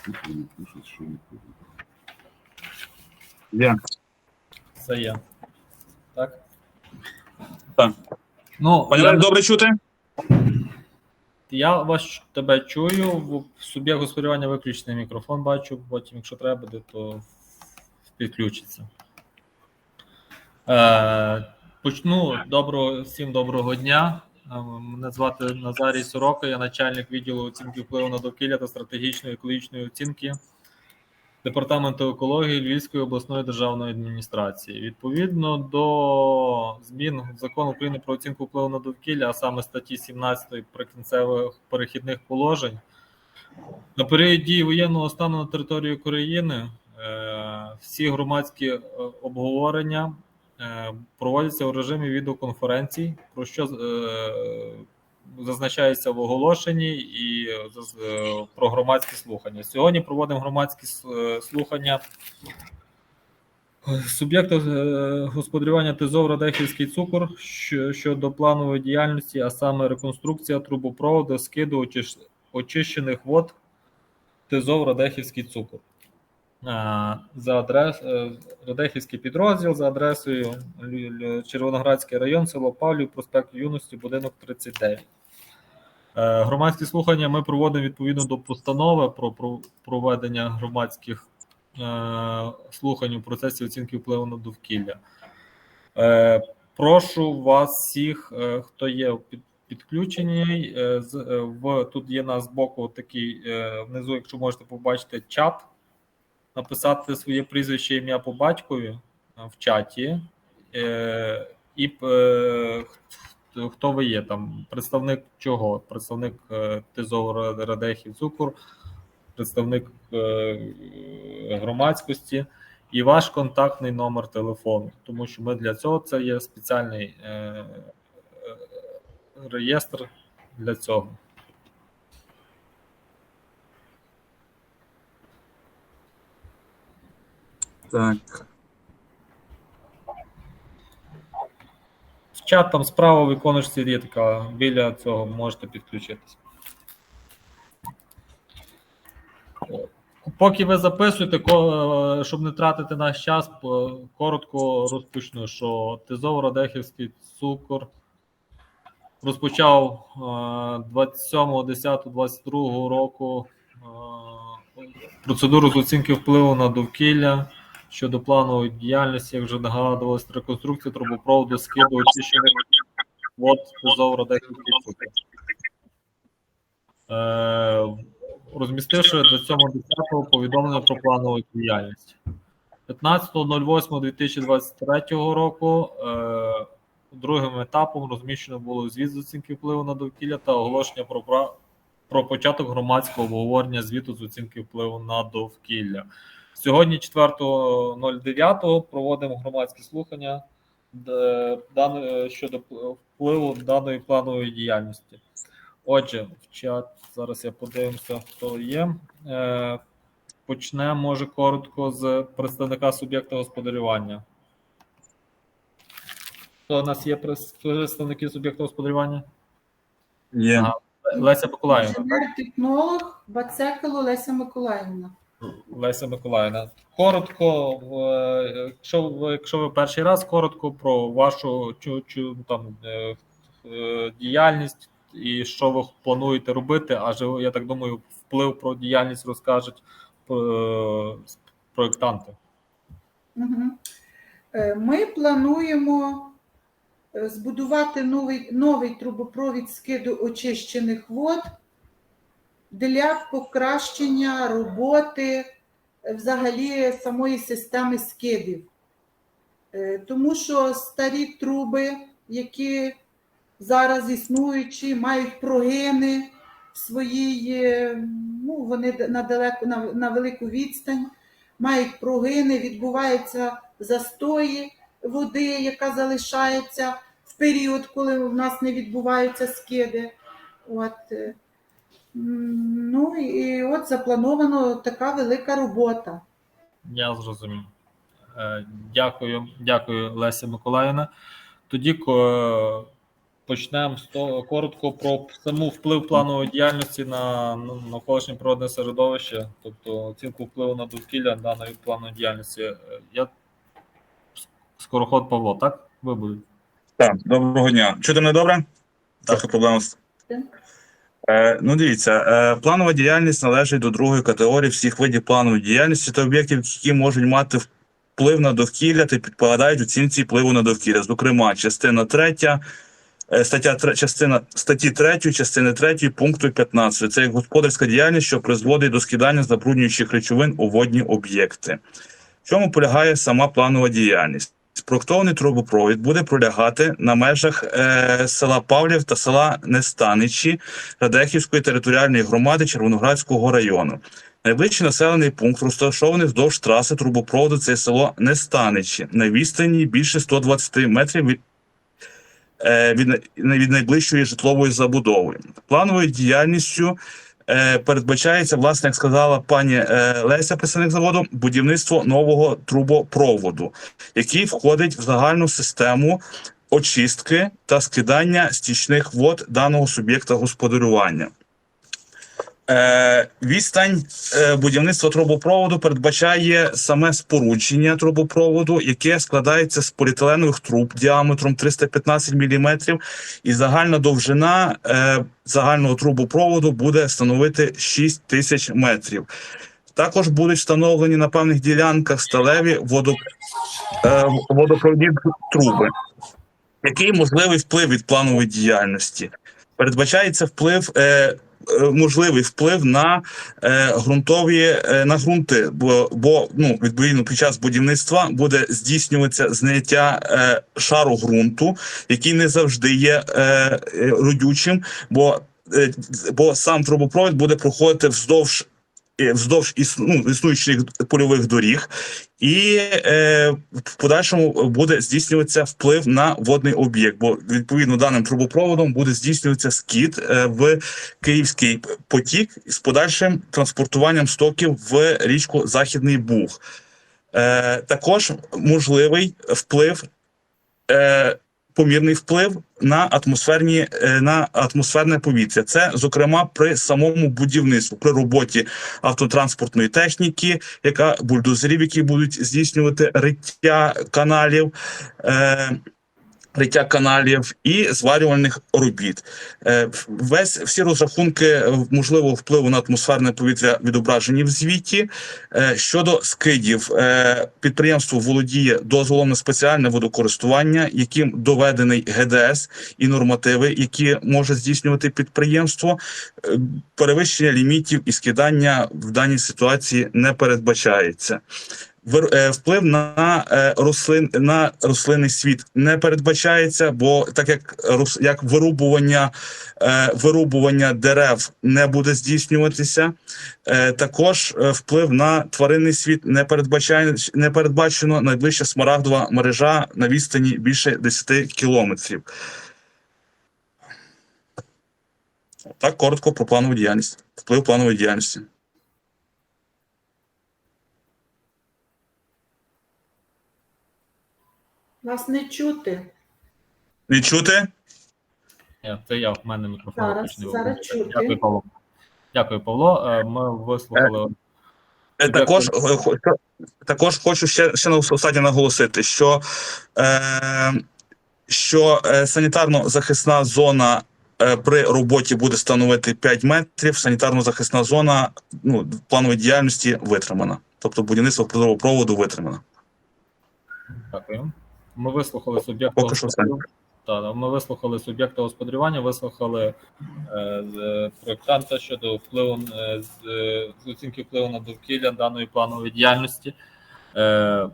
тут вони пишуть, що відповідно. Я. Це є. Так? Так. Ну, Пані я, добре чути? я вас тебе чую. В суб'єкт господарювання виключений мікрофон бачу, потім, якщо треба буде, то підключиться. Е, почну доброго, всім доброго дня. Е, Мене звати Назарій Сорока, я начальник відділу оцінки впливу на довкілля та стратегічної екологічної оцінки Департаменту екології Львівської обласної державної адміністрації. Відповідно до змін в закон України про оцінку впливу на довкілля, а саме статті 17 прикінцевих перехідних положень, на період дії воєнного стану на території України е, всі громадські е, обговорення проводяться у режимі відеоконференцій, про що е, зазначається в оголошенні і е, про громадські слухання. Сьогодні проводимо громадські е, слухання суб'єкта е, господарювання ТЗОВ Радехівський цукор щодо планової діяльності, а саме реконструкція трубопроводу скиду очищених вод ТЗОВ Радехівський цукор. А, За адрес е, Радехівський підрозділ за адресою Червоноградський район, село Павлів, проспект Юності, будинок 39. Е, Громадські слухання ми проводимо відповідно до постанови про про- проведення громадських е, слухань у процесі оцінки впливу на довкілля. Е, Прошу вас всіх, е, хто є під, підключені. е, е, В тут є нас збоку такий е, внизу, якщо можете побачити чат, написати своє прізвище, ім'я по батькові е, в чаті. Е, І е, хто- ви є там? Представник чого? Представник е, Радехів Цукор, представник громадськості і ваш контактний номер телефону, тому що ми для цього це є спеціальний е, реєстр для цього. Так. В чат там справа в іконочці є така, біля цього можете підключитися. Поки ви записуєте, щоб не тратити наш час, коротко розпочну, що ТИЗОВ Радехівський цукор розпочав е, 27.10.22 року е, процедуру з оцінки впливу на довкілля щодо планової діяльності, як вже нагадувалось, реконструкції трубопроводу скиду очищених вод цукор. Е, розмістивши до 7.10 повідомлення про планову діяльність. 15.08.2023 року е, другим етапом розміщено було звіт з оцінки впливу на довкілля та оголошення про, про початок громадського обговорення звіту з оцінки впливу на довкілля. Сьогодні, 4.09, проводимо громадські слухання щодо впливу даної планової діяльності. Отже, в чат зараз я подивимося, хто є. Е, почнемо, може, коротко з представника суб'єкта господарювання. Хто у нас є представники суб'єкта господарювання? Є. Леся Миколаївна. Інженер-технолог Бацекало Леся Миколаївна. Леся Миколаївна. Коротко, якщо ви, якщо ви перший раз, коротко про вашу там, е, е, діяльність і що ви плануєте робити, адже я так думаю, вплив про діяльність розкажуть е, проєктанти. Ми плануємо збудувати новий, новий трубопровід скиду очищених вод для покращення роботи е, взагалі самої системи скидів. Е, Тому що старі труби, які зараз існуючі, мають прогини своїй, е, ну, вони на, далеко, на, на велику відстань, мають прогини, відбуваються застої води, яка залишається в період, коли в нас не відбуваються скиди. От. Ну і от заплановано така велика робота. Я зрозумів. Е, Дякую, дякую, Леся Миколаївна. Тоді почнемо з того коротко про саму вплив планової діяльності на ну, навколишнє природне середовище, тобто оцінку впливу на довкілля даної планової діяльності. Е, Я скороход Павло, так? Ви будете? Так, доброго дня. Чути мене добре? Трохи проблема з. Так. Ну, дивіться, е, планова діяльність належить до другої категорії всіх видів планової діяльності та об'єктів, які можуть мати вплив на довкілля та підпадають оцінці впливу на довкілля. Зокрема, частина 3, стаття 3, частина статті 3, частини 3 пункту 15. Це як господарська діяльність, що призводить до скидання забруднюючих речовин у водні об'єкти. В чому полягає сама планова діяльність? Спроектований трубопровід буде пролягати на межах е, села Павлів та села Нестаничі Радехівської територіальної громади Червоноградського району. Найближчий населений пункт розташований вздовж траси трубопроводу це село Нестаничі на відстані більше 120 метрів від, е, від, від найближчої житлової забудови. Плановою діяльністю передбачається, власне, як сказала пані е, Леся, представник заводу, будівництво нового трубопроводу який входить в загальну систему очистки та скидання стічних вод даного суб'єкта господарювання. Е, відстань е, будівництва трубопроводу передбачає саме спорудження трубопроводу, яке складається з поліетиленових труб діаметром 315 мм, і загальна довжина е, загального трубопроводу буде становити 6 тисяч метрів. Також будуть встановлені на певних ділянках сталеві водо, е, водопровідні труби. Який можливий вплив від планової діяльності? Передбачається вплив, е, можливий вплив на е, ґрунтові е, на ґрунти, бо, бо ну, відповідно під час будівництва буде здійснюватися зняття е, шару ґрунту, який не завжди є е, е, родючим, бо, е, бо сам трубопровід буде проходити вздовж е, вздовж іс, ну, існуючих польових доріг, і е, в подальшому буде здійснюватися вплив на водний об'єкт, бо відповідно даним трубопроводом буде здійснюватися скид е, в Київський потік з подальшим транспортуванням стоків в річку Західний Буг. Е, також можливий вплив. Е, Помірний вплив на атмосферні е, на атмосферне повітря. Це зокрема при самому будівництві, при роботі автотранспортної техніки, яка бульдозерів, які будуть здійснювати риття каналів. Е, Риття каналів і зварювальних робіт. Е, Весь всі розрахунки е, можливого впливу на атмосферне повітря відображені в звіті. Е, Щодо скидів, підприємство володіє дозволом на спеціальне водокористування, яким доведений ГДС і нормативи, які може здійснювати підприємство. Перевищення лімітів і скидання в даній ситуації не передбачається. Е, Вплив на е, рослин на рослинний світ не передбачається, бо так як як вирубування, е, вирубування дерев не буде здійснюватися. Також вплив на тваринний світ не не передбачено найближча смарагдова мережа на відстані більше 10 кілометрів. Так коротко про планову діяльність. Вплив планової діяльності. Вас не чути. Відчути? Ні, це я, в мене мікрофон Зараз, виключений. зараз чути. Дякую, Павло. Дякую, Павло. Е, Ми вислухали. Е, Також, е, хо- також хочу ще, ще на останнє наголосити, що, е, що е, санітарно-захисна зона е, при роботі буде становити 5 метрів. Санітарно-захисна зона ну, планової діяльності витримана. Тобто будівництво проводу витримано. Дякую. Ми вислухали суб'єкта господарювання. Так, ми вислухали суб'єкта господарювання, вислухали е, проєктанта щодо впливу е, з, з оцінки впливу на довкілля даної планової діяльності. Е,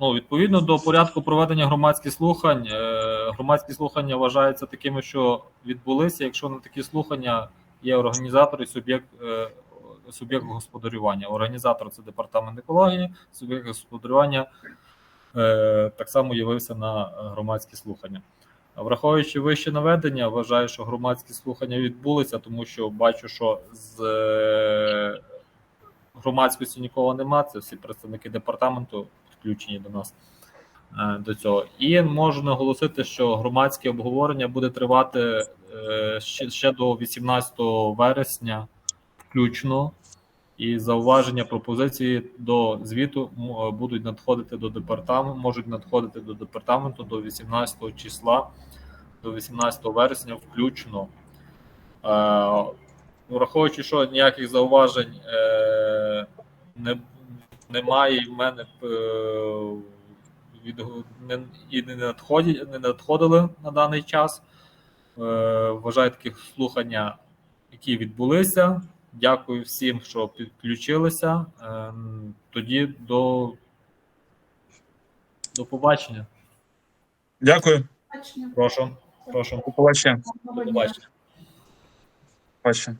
ну, відповідно до порядку проведення громадських слухань, е, громадські слухання вважаються такими, що відбулися, якщо на такі слухання є організатор і суб'єкт. е, Суб'єкт господарювання. Організатор це департамент екології, суб'єкт господарювання так само явився на громадські слухання. Враховуючи вище наведення, вважаю, що громадські слухання відбулися, тому що бачу, що з е, громадськості нікого нема. Це всі представники департаменту підключені до нас. е, до цього. І можу наголосити, що громадське обговорення буде тривати е, ще до 18 вересня, включно. І зауваження пропозиції до звіту будуть надходити до департаменту, можуть надходити до департаменту до 18 числа, до 18 вересня, включно. Е, враховуючи, що ніяких зауважень е, не, немає, в мене е, від, не, і не, надходять, не надходили на даний час. Е, вважаю таких слухання, які відбулися. Дякую всім, що підключилися. Е, тоді до, до побачення. Дякую. Прошу. Прошу. До побачення. До побачення. Побачення.